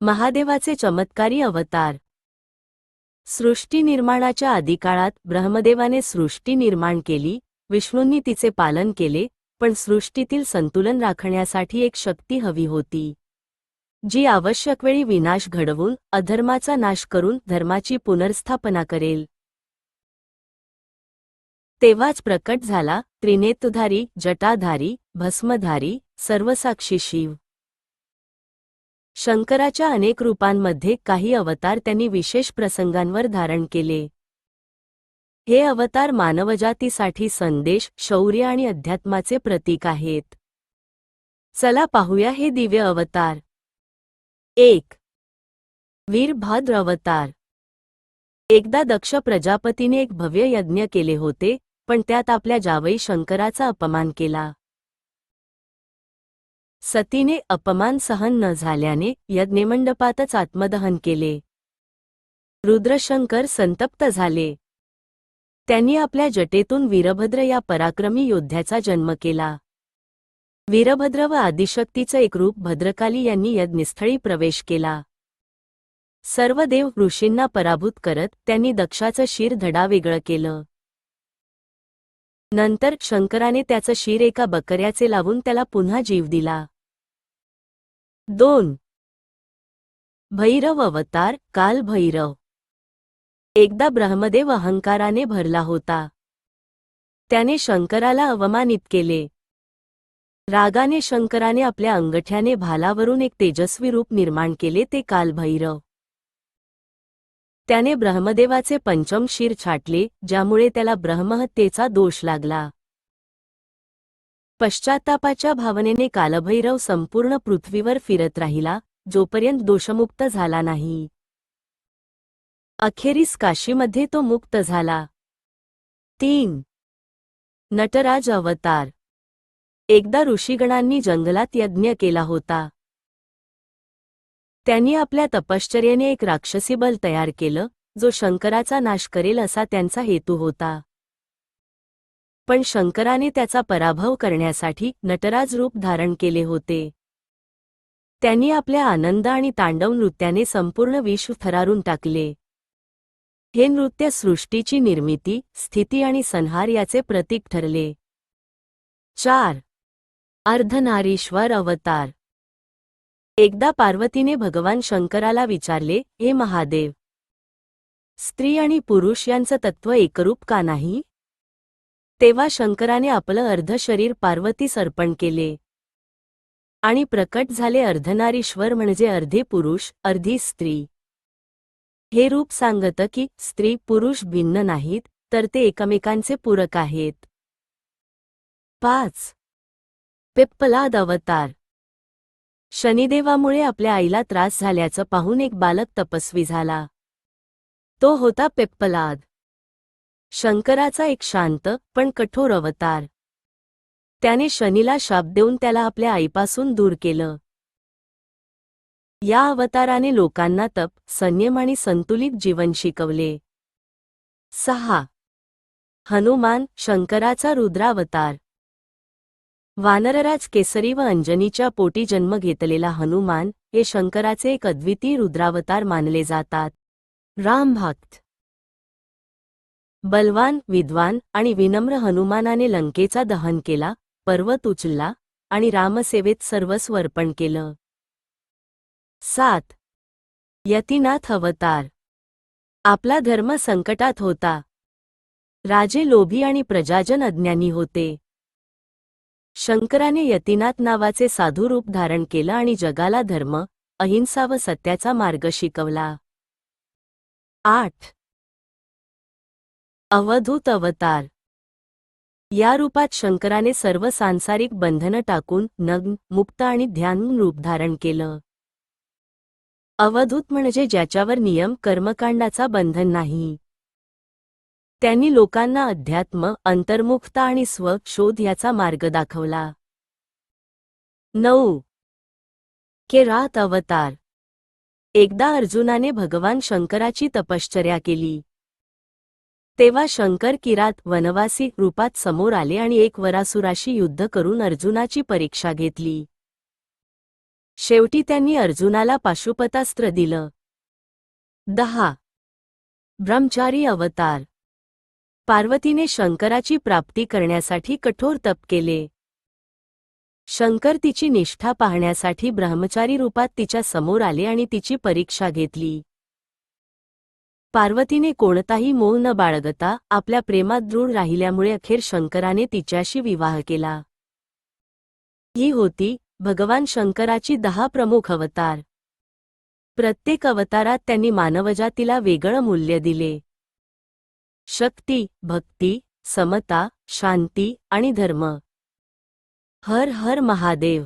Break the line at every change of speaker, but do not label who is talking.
महादेवाचे चमत्कारी अवतार. सृष्टी निर्माणाच्या आदिकाळात ब्रह्मदेवाने सृष्टी निर्माण केली विष्णूंनी तिचे पालन केले पण सृष्टीतील संतुलन राखण्यासाठी एक शक्ती हवी होती. जी आवश्यक वेळी विनाश घडवून अधर्माचा नाश करून धर्माची पुनर्स्थापना करेल. तेव्हाच प्रकट झाला त्रिनेतुधारी जटाधारी भस्मधारी सर्वसाक्षी शिव. शंकराच्या अनेक रूपांमध्ये काही अवतार त्यांनी विशेष प्रसंगांवर धारण केले. हे अवतार मानवजातीसाठी संदेश शौर्य आणि अध्यात्माचे प्रतीक आहेत. चला पाहूया हे दिव्य अवतार. एक. वीरभद्र अवतार. एकदा दक्ष प्रजापतीने एक भव्य यज्ञ केले होते पण त्यात आपल्या जावई शंकराचा अपमान केला. सतीने अपमान सहन न झाल्याने यज्ञमंडपातच आत्मदहन केले. रुद्रशंकर संतप्त झाले. त्यांनी आपल्या जटेतून वीरभद्र या पराक्रमी योद्ध्याचा जन्म केला. वीरभद्र व आदिशक्तीचं एक रूप भद्रकाली यांनी यज्ञस्थळी प्रवेश केला. सर्व देव ऋषींना पराभूत करत त्यांनी दक्षाचं शिर धडा वेगळं केलं. नंतर शंकराने त्याचं शिर एका बकऱ्याचे लावून त्याला पुन्हा जीव दिला. दोन. भैरव अवतार काल भैरव. एकदा ब्रह्मदेव अहंकाराने भरला होता. त्याने शंकराला अवमानित केले. रागाने शंकराने आपल्या अंगठ्याने भालावरून एक तेजस्वी रूप निर्माण केले ते काल भैरव. त्याने ब्रह्मदेवाचे पंचम शिर छाटले ज्यामुळे त्याला ब्रह्महत्येचा दोष लागला. पश्चात्तापाच्या भावनेने कालभैरव संपूर्ण पृथ्वीवर फिरत राहिला जोपर्यंत दोषमुक्त झाला नाही. अखेरीस काशीमध्ये तो मुक्त झाला. तीन. नटराज अवतार. एकदा ऋषीगणांनी जंगलात यज्ञ केला होता. त्यांनी आपल्या तपश्चर्याने एक राक्षसी बल तयार केलं जो शंकराचा नाश करेल असा त्यांचा हेतू होता. पण शंकराने त्याचा पराभव करण्यासाठी नटराज रूप धारण केले होते. त्यांनी आपल्या आनंद आणि तांडव नृत्याने संपूर्ण विश्व थरारून टाकले. हे नृत्य सृष्टीची निर्मिती स्थिती आणि संहार याचे प्रतीक ठरले. चार. अर्धनारीश्वर अवतार. एकदा पार्वतीने भगवान शंकराला विचारले हे महादेव स्त्री आणि पुरुष यांचं तत्व एकरूप का नाही? तेव्हा शंकराने आपलं अर्ध शरीर पार्वतीस अर्पण केले. आणि प्रकट झाले अर्धनारीश्वर म्हणजे अर्धे पुरुष अर्धी स्त्री. हे रूप सांगतं की स्त्री पुरुष भिन्न नाहीत तर ते एकमेकांचे पूरक आहेत. पाच. पिप्पलाद अवतार. शनिदेवामुळे आपल्या आईला त्रास झाल्याचं पाहून एक बालक तपस्वी झाला. तो होता पेप्पलाद. शंकराचा एक शांत पण कठोर अवतार. त्याने शनीला शाप देऊन त्याला आपल्या आईपासून दूर केलं. या अवताराने लोकांना तप संयम आणि संतुलित जीवन शिकवले. सहा. हनुमान शंकराचा रुद्रावतार. वानरराज केसरी व अंजनीच्या पोटी जन्म घेतलेला हनुमान हे शंकराचे एक अद्वितीय रुद्रावतार मानले जातात. रामभक्त बलवान विद्वान आणि विनम्र हनुमानाने लंकेचा दहन केला पर्वत उचलला आणि रामसेवेत सर्वस्व अर्पण केलं. सात. यतीनाथ अवतार. आपला धर्म संकटात होता. राजे लोभी आणि प्रजाजन अज्ञानी होते. शंकराने यतीनाथ नावाचे साधू रूप धारण केलं आणि जगाला धर्म अहिंसा व सत्याचा मार्ग शिकवला. आठ. अवधूत अवतार. या रूपात शंकराने सर्व सांसारिक बंधनं टाकून नग्न मुक्त आणि ध्यान रूप धारण केलं. अवधूत म्हणजे ज्याच्यावर नियम कर्मकांडाचा बंधन नाही. त्यांनी लोकांना अध्यात्म अंतर्मुखता आणि स्व शोध याचा मार्ग दाखवला. नऊ. केरात अवतार. एकदा अर्जुनाने भगवान शंकराची तपश्चर्या केली. तेव्हा शंकर किरात वनवासी रूपात समोर आले आणि एक वरासुराशी युद्ध करून अर्जुनाची परीक्षा घेतली. शेवटी त्यांनी अर्जुनाला पाशुपतास्त्र दिलं. दहा. ब्रह्मचारी अवतार. पार्वतीने शंकराची प्राप्ती करण्यासाठी कठोर तप केले. शंकर तिची निष्ठा पाहण्यासाठी ब्रह्मचारी रूपात तिच्या समोर आले आणि तिची परीक्षा घेतली. पार्वतीने कोणताही मोह न बाळगता आपल्या प्रेमात दृढ राहिल्यामुळे अखेर शंकराने तिच्याशी विवाह केला. ही होती भगवान शंकराची दहा प्रमुख अवतार. प्रत्येक अवतारात त्यांनी मानवजातीला वेगळं मूल्य दिले. शक्ती भक्ती समता शांती आणि धर्म. हर हर महादेव.